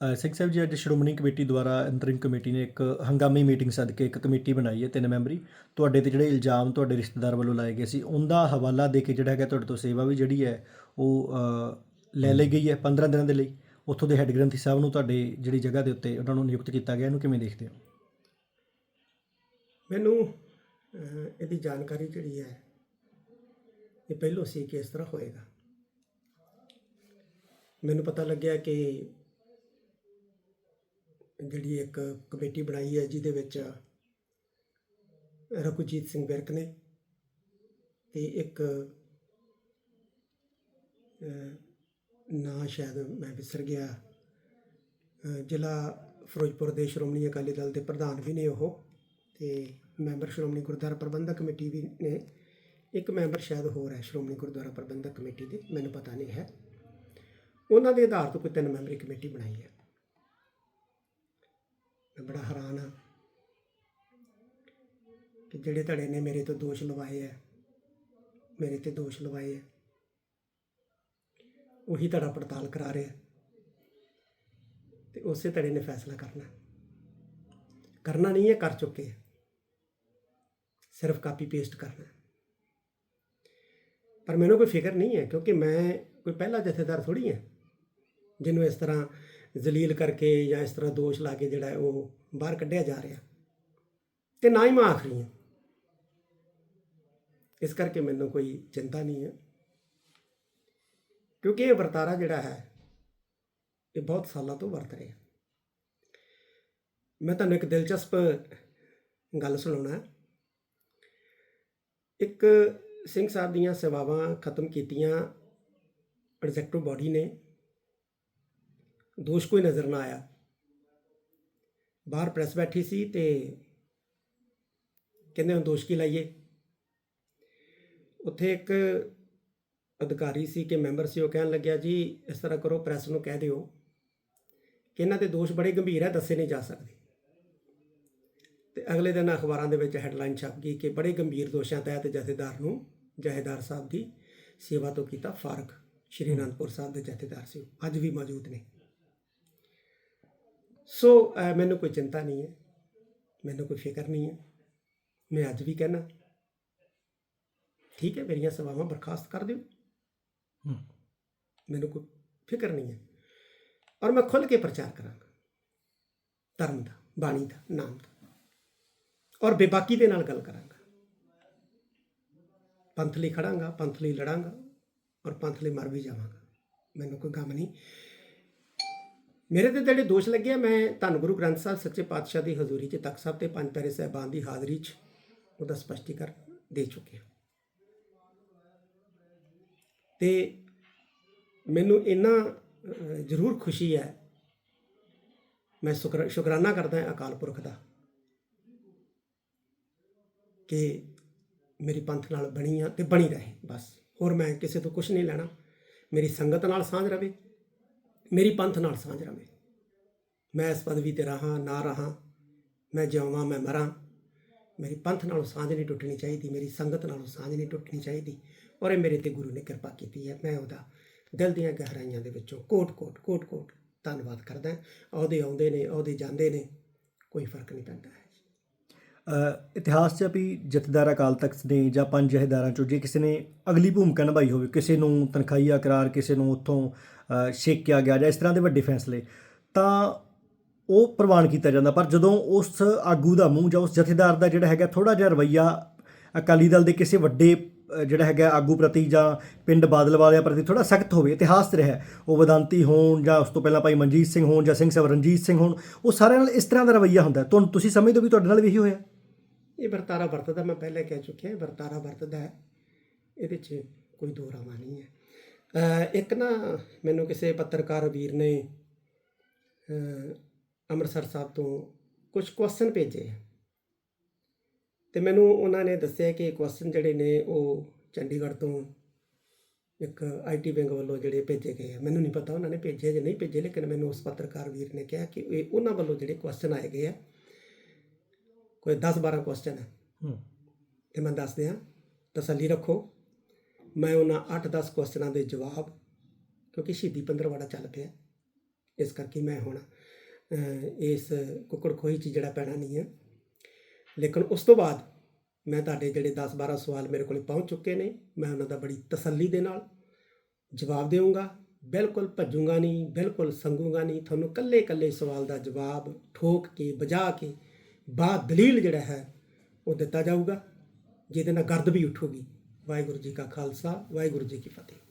ਸਿੰਘ ਸਾਹਿਬ ਜੀ ਅੱਜ ਸ਼੍ਰੋਮਣੀ ਕਮੇਟੀ ਦੁਆਰਾ ਅੰਤਰਿਮ ਕਮੇਟੀ ਨੇ ਇੱਕ ਹੰਗਾਮੀ ਮੀਟਿੰਗ ਸੱਦ ਕੇ ਇੱਕ ਕਮੇਟੀ ਬਣਾਈ ਹੈ ਤਿੰਨ ਮੈਂਬਰੀ। ਤੁਹਾਡੇ ਤੇ ਜਿਹੜੇ ਇਲਜ਼ਾਮ ਤੁਹਾਡੇ ਰਿਸ਼ਤੇਦਾਰ ਵੱਲੋਂ ਲਾਏ ਗਏ ਸੀ ਉਹਦਾ ਹਵਾਲਾ ਦੇ ਕੇ ਜਿਹੜਾ ਹੈਗਾ ਤੁਹਾਡੇ ਤੋਂ ਸੇਵਾ ਵੀ ਜਿਹੜੀ ਹੈ ਉਹ ਲੈ ਲਈ ਗਈ ਹੈ 15 ਦਿਨਾਂ ਦੇ ਲਈ। ਉੱਥੋਂ ਦੇ ਹੈੱਡ ਗ੍ਰੰਥੀ ਸਾਹਿਬ ਨੂੰ ਤੁਹਾਡੇ ਜਿਹੜੀ ਜਗ੍ਹਾ ਦੇ ਉੱਤੇ ਉਹਨਾਂ ਨੂੰ ਨਿਯੁਕਤ ਕੀਤਾ ਗਿਆ ਇਹਨੂੰ ਕਿਵੇਂ ਦੇਖਦੇ ਹੋ? ਮੈਨੂੰ ਇਹਦੀ ਜਾਣਕਾਰੀ ਜਿਹੜੀ ਹੈ ਇਹ ਪਹਿਲੋਂ ਸੀ ਕਿ ਇਸ ਤਰ੍ਹਾਂ ਹੋਏਗਾ। ਮੈਨੂੰ ਪਤਾ ਲੱਗਿਆ ਕਿ ਜਿਹੜੀ ਇੱਕ ਕਮੇਟੀ ਬਣਾਈ ਹੈ, ਜਿਹਦੇ ਵਿੱਚ ਰਘੁਜੀਤ ਸਿੰਘ ਵਿਰਕ ਨੇ ਤੇ ਇੱਕ ਨਾ ਸ਼ਾਇਦ ਮੈਂ ਵਿਸਰ ਗਿਆ। ਜ਼ਿਲ੍ਹਾ ਫਿਰੋਜ਼ਪੁਰ ਦੇ ਸ਼੍ਰੋਮਣੀ ਅਕਾਲੀ ਦਲ ਦੇ ਪ੍ਰਧਾਨ ਵੀ ਨੇ ਉਹ ਤੇ ਮੈਂਬਰ ਸ਼੍ਰੋਮਣੀ ਗੁਰਦੁਆਰਾ ਪ੍ਰਬੰਧਕ ਕਮੇਟੀ ਵੀ ਨੇ। ਇੱਕ ਮੈਂਬਰ ਸ਼ਾਇਦ ਹੋਰ ਹੈ ਸ਼੍ਰੋਮਣੀ ਗੁਰਦੁਆਰਾ ਪ੍ਰਬੰਧਕ ਕਮੇਟੀ ਦੇ, ਮੈਨੂੰ ਪਤਾ ਨਹੀਂ ਹੈ। ਉਹਨਾਂ ਦੇ ਆਧਾਰ ਤੋਂ ਕੋਈ ਤਿੰਨ ਮੈਂਬਰੀ ਕਮੇਟੀ ਬਣਾਈ ਹੈ। ਮੈਂ ਬੜਾ ਹੈਰਾਨ ਹਾਂ ਕਿ ਜਿਹੜੇ ਧੜੇ ਨੇ ਮੇਰੇ ਤੋਂ ਦੋਸ਼ ਲਵਾਏ ਹੈ ਮੇਰੇ ਤੇ ਦੋਸ਼ ਲਵਾਏ ਹੈ ਉਹੀ ਧੜਾ ਪੜਤਾਲ ਕਰਾ ਰਿਹਾ ਤੇ ਉਸੇ ਧੜੇ ਨੇ ਫੈਸਲਾ ਕਰਨਾ। ਕਰਨਾ ਨਹੀਂ ਹੈ ਕਰ ਚੁੱਕੇ ਸਿਰਫ ਕਾਪੀ ਪੇਸਟ ਕਰਨਾ ਪਰ ਮੈਨੂੰ ਕੋਈ ਫਿਕਰ ਨਹੀਂ ਹੈ ਕਿਉਂਕਿ ਮੈਂ ਕੋਈ ਪਹਿਲਾ ਜਥੇਦਾਰ ਥੋੜੀ ਹਾਂ ਜਿਹਨੂੰ ਇਸ ਤਰ੍ਹਾਂ ਜ਼ਲੀਲ ਕਰਕੇ ਜਾਂ ਇਸ ਤਰ੍ਹਾਂ ਦੋਸ਼ ਲਾ ਕੇ ਜਿਹੜਾ ਉਹ ਬਾਹਰ ਕੱਢਿਆ ਜਾ ਰਿਹਾ। ਤੇ ਨਾ ਹੀ ਮੈਂ ਆਖਰੀ ਹਾਂ। ਇਸ ਕਰਕੇ ਮੈਨੂੰ ਕੋਈ ਚਿੰਤਾ ਨਹੀਂ ਹੈ। ਕਿਉਂਕਿ ਇਹ ਵਰਤਾਰਾ ਜਿਹੜਾ ਹੈ, ਇਹ ਬਹੁਤ ਸਾਲਾਂ ਤੋਂ ਵਰਤ ਰਿਹਾ। ਮੈਂ ਤੁਹਾਨੂੰ ਇੱਕ ਦਿਲਚਸਪ ਗੱਲ ਸੁਣਾਉਣਾ ਇੱਕ ਸਿੰਘ ਸਾਹਿਬ ਦੀਆਂ ਸੇਵਾਵਾਂ ਖਤਮ ਕੀਤੀਆਂ ਐਗਜ਼ੈਕਟਿਵ ਬਾਡੀ ਨੇ। ਦੋਸ਼ ਕੋਈ ਨਜ਼ਰ ਨਾ ਆਇਆ। ਬਾਹਰ ਪ੍ਰੈਸ ਬੈਠੀ ਸੀ ਤੇ ਕਹਿੰਦੇ ਹੁਣ ਦੋਸ਼ ਕੀ ਲਾਈਏ? ਉੱਥੇ ਇੱਕ ਅਧਿਕਾਰੀ ਸੀ ਕਿ ਮੈਂਬਰ ਸੀ ਉਹ ਕਹਿਣ ਲੱਗਿਆ ਜੀ ਇਸ ਤਰ੍ਹਾਂ ਕਰੋ ਪ੍ਰੈਸ ਨੂੰ ਕਹਿ ਦਿਓ ਕਿ ਇਹਨਾਂ ਦੇ ਦੋਸ਼ ਬੜੇ ਗੰਭੀਰ ਹੈ ਦੱਸੇ ਨਹੀਂ ਜਾ ਸਕਦੇ। ਤੇ ਅਗਲੇ ਦਿਨ ਅਖਬਾਰਾਂ ਦੇ ਵਿੱਚ ਹੈਡਲਾਈਨ ਛਪ ਗਈ ਕਿ ਬੜੇ ਗੰਭੀਰ ਦੋਸ਼ਾਂ ਤਹਿਤ ਜਥੇਦਾਰ ਨੂੰ ਜਥੇਦਾਰ ਸਾਹਿਬ ਦੀ ਸੇਵਾ ਤੋਂ ਕੀਤਾ ਫਾਰਕ। ਸ਼੍ਰੀ ਅਨੰਦਪੁਰ ਸਾਹਿਬ ਦੇ ਜਥੇਦਾਰ ਸੀ ਉਹ, ਅੱਜ ਵੀ ਮੌਜੂਦ ਨੇ। ਸੋ ਮੈਨੂੰ ਕੋਈ ਚਿੰਤਾ ਨਹੀਂ ਹੈ। ਮੈਨੂੰ ਕੋਈ ਫਿਕਰ ਨਹੀਂ ਹੈ। ਮੈਂ ਅੱਜ ਵੀ ਕਹਿਣਾ ਠੀਕ ਹੈ ਮੇਰੀਆਂ ਸੇਵਾਵਾਂ ਬਰਖਾਸਤ ਕਰ ਦਿਓ। ਮੈਨੂੰ ਕੋਈ ਫਿਕਰ ਨਹੀਂ ਹੈ। ਔਰ ਮੈਂ ਖੁੱਲ੍ਹ ਕੇ ਪ੍ਰਚਾਰ ਕਰਾਂਗਾ। ਧਰਮ ਦਾ ਬਾਣੀ ਦਾ ਨਾਮ ਦਾ। ਔਰ ਬੇਬਾਕੀ ਦੇ ਨਾਲ ਗੱਲ ਕਰਾਂਗਾ। ਪੰਥ ਲਈ ਖੜਾਂਗਾ ਪੰਥ ਲਈ ਲੜਾਂਗਾ ਔਰ ਪੰਥ ਲਈ ਮਰ ਵੀ ਜਾਵਾਂਗਾ। ਮੈਨੂੰ ਕੋਈ ਗਮ ਨਹੀਂ। ਮੇਰੇ ਤੇ ਜਿਹੜੇ ਦੋਸ਼ ਲੱਗੇ ਆ, ਮੈਂ ਧੰਨ ਗੁਰੂ ਗ੍ਰੰਥ ਸਾਹਿਬ, ਸੱਚੇ ਪਾਤਸ਼ਾਹ ਦੀ ਹਜ਼ੂਰੀ 'ਚ ਤਖਤ ਸਾਹਿਬ ਤੇ ਪੰਜ ਪੈਰੇ ਸਾਹਿਬਾਨ ਦੀ ਹਾਜ਼ਰੀ 'ਚ ਉਹਦਾ ਸਪਸ਼ਟੀਕਰਨ ਦੇ ਚੁੱਕਿਆ। ਹਾਂ ਤੇ ਮੈਨੂੰ ਇੰਨਾ ਜ਼ਰੂਰ ਖੁਸ਼ੀ ਹੈ, ਮੈਂ ਸ਼ੁਕਰ, ਸ਼ੁਕਰਾਨਾ ਕਰਦਾ ਹਾਂ ਅਕਾਲ ਪੁਰਖ ਦਾ ਕਿ ਮੇਰੀ ਪੰਥ ਨਾਲ ਬਣੀ ਆ ਤੇ ਬਣੀ ਰਹੇ, ਬਸ। ਹੋਰ ਮੈਂ ਕਿਸੇ ਤੋਂ ਕੁਝ ਨਹੀਂ ਲੈਣਾ। ਮੇਰੀ ਸੰਗਤ ਨਾਲ ਸਾਂਝ ਰਵੇ। ਮੇਰੀ ਪੰਥ ਨਾਲ ਸਾਂਝ ਰਵੇ। ਮੈਂ ਇਸ ਪਦਵੀ ਤੇ ਰਹਾ, ਨਾ ਰਹਾ, ਮੈਂ ਜਿਉਵਾਂ ਮੈਂ ਮਰਾਂ। ਮੇਰੀ ਪੰਥ ਨਾਲੋਂ ਸਾਂਝ ਨਹੀਂ ਟੁੱਟਣੀ ਚਾਹੀਦੀ, ਮੇਰੀ ਸੰਗਤ ਨਾਲੋਂ ਸਾਂਝ ਨਹੀਂ ਟੁੱਟਣੀ ਚਾਹੀਦੀ। ਔਰ ਇਹ ਮੇਰੇ ਤੇ ਗੁਰੂ ਨੇ ਕਿਰਪਾ ਕੀਤੀ ਹੈ। ਮੈਂ ਉਹਦਾ ਦਿਲ ਦੀਆਂ ਗਹਿਰਾਈਆਂ ਦੇ ਵਿੱਚੋਂ ਕੋਟ ਕੋਟ ਕੋਟ ਕੋਟ ਧੰਨਵਾਦ ਕਰਦਾ ਉਹਦੇ ਆਉਂਦੇ ਨੇ ਉਹਦੇ ਜਾਂਦੇ ਨੇ, ਕੋਈ ਫ਼ਰਕ ਨਹੀਂ ਪੈਂਦਾ ਹੈ। ਇਤਿਹਾਸ 'ਚ ਵੀ ਜਥੇਦਾਰ ਅਕਾਲ ਤਖਤ ਨੇ ਜਾਂ ਪੰਜ ਜਥੇਦਾਰਾਂ 'ਚੋਂ ਜੇ ਕਿਸੇ ਨੇ ਅਗਲੀ ਭੂਮਿਕਾ ਨਿਭਾਈ ਹੋਵੇ, ਕਿਸੇ ਨੂੰ ਤਨਖਾਹੀਆ ਕਰਾਰ ਕਿਸੇ ਨੂੰ ਉੱਥੋਂ ਛੇਕਿਆ ਗਿਆ ਜਾਂ ਇਸ ਤਰ੍ਹਾਂ ਦੇ ਵੱਡੇ ਫੈਸਲੇ, ਤਾਂ ਉਹ ਪ੍ਰਵਾਨ ਕੀਤਾ ਜਾਂਦਾ। ਪਰ ਜਦੋਂ ਉਸ ਆਗੂ ਦਾ ਮੂੰਹ ਜਾਂ ਉਸ ਜਥੇਦਾਰ ਦਾ ਜਿਹੜਾ ਹੈਗਾ ਥੋੜਾ ਜਿਹਾ ਰਵਈਆ ਅਕਾਲੀ ਦਲ ਦੇ ਕਿਸੇ ਵੱਡੇ ਜਿਹੜਾ ਹੈਗਾ ਆਗੂ ਪ੍ਰਤੀ ਜਾਂ ਪਿੰਡ ਬਾਦਲ ਵਾਲਿਆਂ ਪ੍ਰਤੀ ਥੋੜਾ ਸਖਤ ਹੋਵੇ, ਇਤਿਹਾਸ 'ਚ ਰਿਹਾ ਉਹ ਵਿਦਾਂਤੀ ਹੋਣ ਜਾਂ ਉਸ ਤੋਂ ਪਹਿਲਾਂ ਭਾਈ ਮਨਜੀਤ ਸਿੰਘ ਹੋਣ ਜਾਂ ਸਿੰਘ ਸਾਹਿਬ ਰਣਜੀਤ ਸਿੰਘ ਹੋਣ, ਉਹ ਸਾਰਿਆਂ ਨਾਲ ਇਸ ਤਰ੍ਹਾਂ ਦਾ ਰਵਈਆ ਹੁੰਦਾ ਤੁਹਾਨੂੰ ਤੁਸੀਂ ਸਮਝਦੇ ਹੋ ਵੀ ਤੁਹਾਡੇ ਨਾਲ ਵੀ ਇਹੀ ਹੋਇਆ? ਇਹ ਵਰਤਾਰਾ ਵਰਤਦਾ ਮੈਂ ਪਹਿਲੇ ਕਹਿ ਚੁੱਕਿਆ, ਇਹ ਵਰਤਾਰਾ ਵਰਤਦਾ ਹੈ। ਇਹਦੇ 'ਚ ਕੋਈ ਦੋ ਰਾਵਾਂ ਨਹੀਂ ਹੈ। ਇੱਕ ਨਾ ਮੈਨੂੰ ਕਿਸੇ ਪੱਤਰਕਾਰ ਵੀਰ ਨੇ ਅੰਮ੍ਰਿਤਸਰ ਸਾਹਿਬ ਤੋਂ ਕੁਝ ਕੁਐਸਚਨ ਭੇਜੇ ਹੈ। ਤੇ ਮੈਨੂੰ ਉਹਨਾਂ ਨੇ ਦੱਸਿਆ ਕਿ ਕੁਐਸਚਨ ਜਿਹੜੇ ਨੇ ਉਹ ਚੰਡੀਗੜ੍ਹ ਤੋਂ ਇੱਕ ਆਈਟੀ ਵਿੰਗ ਵੱਲੋਂ ਜਿਹੜੇ ਭੇਜੇ ਗਏ ਆ। ਮੈਨੂੰ ਨਹੀਂ ਪਤਾ ਉਹਨਾਂ ਨੇ ਭੇਜੇ ਜਾਂ ਨਹੀਂ ਭੇਜੇ, ਲੇਕਿਨ ਮੈਨੂੰ ਉਸ ਪੱਤਰਕਾਰ ਵੀਰ ਨੇ ਕਿਹਾ ਕਿ ਇਹ ਉਹਨਾਂ ਵੱਲੋਂ ਜਿਹੜੇ ਕੁਐਸਚਨ ਆਏ ਗਏ ਆ ਕੋਈ 10 12 ਕੁਐਸਚਨ ਹੈ। ਹੂੰ। ਤੇ ਮੈਂ ਦੱਸ ਦਿਆਂ ਤਸੱਲੀ ਰੱਖੋ। ਮੈਂ ਉਹਨਾਂ 8-10 ਕੁਐਸਚਨਾਂ ਦੇ ਜਵਾਬ ਕਿਉਂਕਿ ਸ਼ਹੀਦੀ ਪੰਦਰਵਾੜਾ ਚੱਲ ਪਿਆ। ਇਸ ਕਰਕੇ ਮੈਂ ਹੁਣ ਇਸ ਕੁੱਕੜ ਖੋਈ 'ਚ ਜਿਹੜਾ ਪੈਣਾ ਨਹੀਂ ਹੈ। ਲੇਕਿਨ ਉਸ ਤੋਂ ਬਾਅਦ ਮੈਂ ਤੁਹਾਡੇ ਜਿਹੜੇ 10-12 ਸਵਾਲ ਮੇਰੇ ਕੋਲ ਪਹੁੰਚ ਚੁੱਕੇ ਨੇ ਮੈਂ ਉਹਨਾਂ ਦਾ ਬੜੀ ਤਸੱਲੀ ਦੇ ਨਾਲ ਜਵਾਬ ਦੇਵਾਂਗਾ ਬਿਲਕੁਲ ਭੱਜੂਗਾ ਨਹੀਂ ਬਿਲਕੁਲ ਸੰਗੂਗਾ ਨਹੀਂ। ਤੁਹਾਨੂੰ ਕੱਲੇ ਕੱਲੇ ਸਵਾਲ ਦਾ ਜਵਾਬ ਠੋਕ ਕੇ ਬਜਾ ਕੇ ਬਾ ਦਲੀਲ ਜਿਹੜਾ ਹੈ, ਉਹ ਦਿੱਤਾ ਜਾਊਗਾ, ਜਿਹਦੇ ਨਾਲ ਗਰਦ ਵੀ ਉੱਠੂਗੀ। ਵਾਹਿਗੁਰੂ ਜੀ ਕਾ ਖਾਲਸਾ, ਵਾਹਿਗੁਰੂ ਜੀ ਕੀ ਫਤਿਹ।